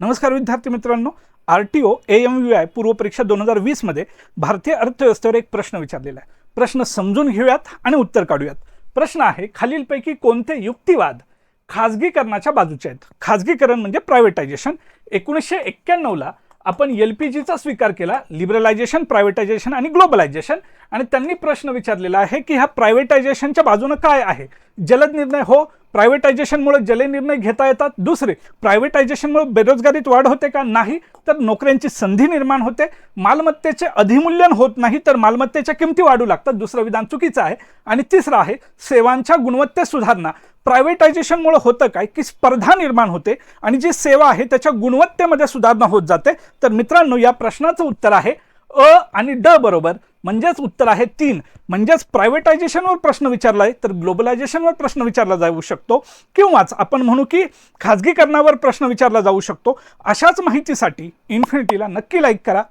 नमस्कार विद्यार्थी मित्रांनो R T O A M U I पूर्वपरीक्षा दोन हजार वीसमध्ये भारतीय अर्थव्यवस्थेवर एक प्रश्न विचारलेला आहे. प्रश्न समजून घेऊयात आणि उत्तर काढूयात. प्रश्न आहे खालीलपैकी कोणते युक्तिवाद खाजगीकरणाच्या बाजूचे आहेत? खाजगीकरण म्हणजे प्रायव्हेटायझेशन एकोणीसशे एक्क्याण्णवला आपण एल पी जीचा स्वीकार केला लिबरलायझेशन प्रायव्हेटायझेशन आणि ग्लोबलायझेशन आणि त्यांनी प्रश्न विचारलेला आहे की ह्या प्रायव्हेटायझेशनच्या बाजूनं काय आहे? जलद निर्णय हो प्रायव्हेटायझेशनमुळे जले निर्णय घेता येतात. दुसरे प्रायव्हेटायझेशनमुळे बेरोजगारीत वाढ होते का? नाही. तर नोकऱ्यांची संधी निर्माण होते. मालमत्तेचे अधिमूल्यन होत नाही तर मालमत्तेच्या किमती वाढू लागतात. दुसरं विधान चुकीचं आहे. आणि तिसरं आहे सेवांच्या गुणवत्तेत सुधारणा. प्रायव्हेटायझेशनमुळे होतं काय? की स्पर्धा निर्माण होते आणि जी सेवा आहे त्याच्या गुणवत्तेमध्ये सुधारणा होत जाते. तर मित्रांनो या प्रश्नाचं उत्तर आहे अ आणि ड बरोबर. म्हणजेच उत्तर आहे तीन. म्हणजेच प्रायव्हेटायझेशनवर प्रश्न विचारला आहे तर ग्लोबलायझेशनवर प्रश्न विचारला जाऊ शकतो. किंवाच आपण म्हणू की खाजगीकरणावर प्रश्न विचारला जाऊ शकतो. अशाच माहितीसाठी इन्फिनिटीला नक्की लाईक करा.